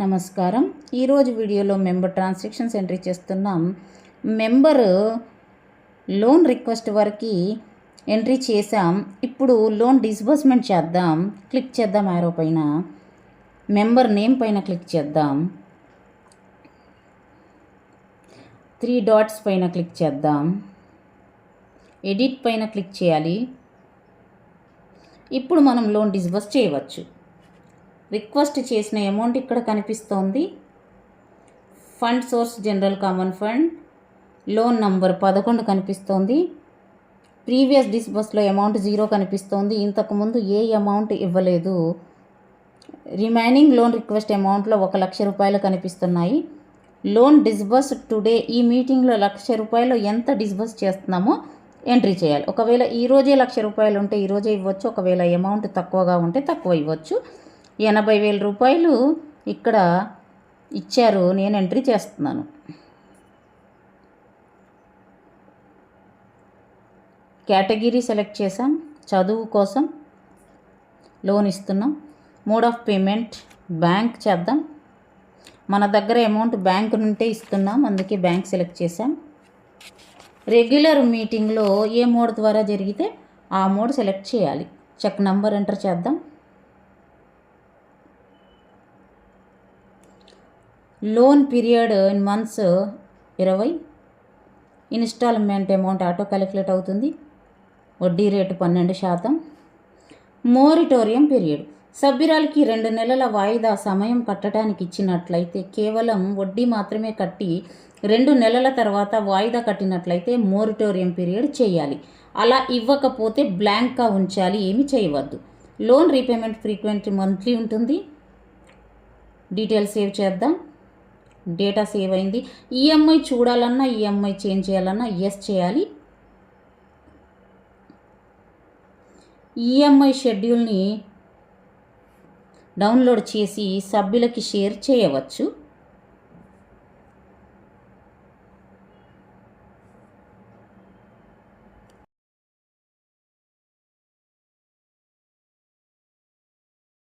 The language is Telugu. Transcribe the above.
నమస్కారం. ఈరోజు వీడియోలో మెంబర్ ట్రాన్సాక్షన్స్ ఎంట్రీ చేస్తున్నాం మెంబర్ లోన్ రిక్వెస్ట్ వరకు ఎంట్రీ చేసాం ఇప్పుడు లోన్ డిస్బర్స్మెంట్ చేద్దాం. క్లిక్ చేద్దాం యారో పైన. మెంబర్ నేమ్ పైన క్లిక్ చేద్దాం. త్రీ డాట్స్ పైన క్లిక్ చేద్దాం. ఎడిట్ పైన క్లిక్ చేయాలి. ఇప్పుడు మనం లోన్ డిస్బర్స్ చేయవచ్చు. రిక్వెస్ట్ చేసిన అమౌంట్ ఇక్కడ కనిపిస్తోంది. Fund source general common fund. Loan number పదకొండు కనిపిస్తోంది. ప్రీవియస్ డిస్బస్లో అమౌంట్ జీరో కనిపిస్తోంది. ఇంతకుముందు ఏ అమౌంట్ ఇవ్వలేదు. రిమైనింగ్ లోన్ రిక్వెస్ట్ అమౌంట్లో ఒక లక్ష రూపాయలు కనిపిస్తున్నాయి. లోన్ డిస్బస్ టుడే ఈ మీటింగ్లో లక్ష రూపాయలు ఎంత డిస్బస్ చేస్తున్నామో ఎంట్రీ చేయాలి. ఒకవేళ ఈరోజే లక్ష రూపాయలు ఉంటే ఈరోజే ఇవ్వచ్చు. ఒకవేళ అమౌంట్ తక్కువగా ఉంటే తక్కువ ఇవ్వచ్చు. ఎనభై వేల రూపాయలు ఇక్కడ ఇచ్చారు. నేను ఎంట్రీ చేస్తున్నాను. కేటగిరీ సెలెక్ట్ చేసాం చదువు కోసం లోన్ ఇస్తున్నాం. మోడ్ ఆఫ్ పేమెంట్ బ్యాంక్ చేద్దాం. మన దగ్గర అమౌంట్ బ్యాంక్ నుంటే ఇస్తున్నాం. అందుకే బ్యాంక్ సెలెక్ట్ చేసాం రెగ్యులర్ మీటింగ్లో ఏ మోడ్ ద్వారా జరిగితే ఆ మోడ్ సెలెక్ట్ చేయాలి. చెక్ నంబర్ ఎంటర్ చేద్దాం. లోన్ పీరియడ్ ఇన్ మంత్స్ ఇరవై. ఇన్స్టాల్మెంట్ అమౌంట్ ఆటో క్యాలిక్యులేట్ అవుతుంది. వడ్డీ రేటు పన్నెండు శాతం. మోరిటోరియం పీరియడ్. సభ్యురాలకి రెండు నెలల వాయిదా సమయం కట్టడానికి ఇచ్చినట్లయితే కేవలం వడ్డీ మాత్రమే కట్టి రెండు నెలల తర్వాత వాయిదా కట్టినట్లయితే మోరిటోరియం పీరియడ్ చేయాలి. అలా ఇవ్వకపోతే బ్లాంక్గా ఉంచాలి ఏమి చేయవద్దు. లోన్ రీపేమెంట్ ఫ్రీక్వెంట్ మంత్లీ ఉంటుంది. డీటెయిల్స్ సేవ్ చేద్దాం. డేటా సేవ్ అయింది. ఈఎంఐ చూడాలన్నా ఈఎంఐ చేంజ్ చేయాలన్నా ఎస్ చేయాలి. ఈఎంఐ షెడ్యూల్ని డౌన్లోడ్ చేసి సభ్యులకి షేర్ చేయవచ్చు.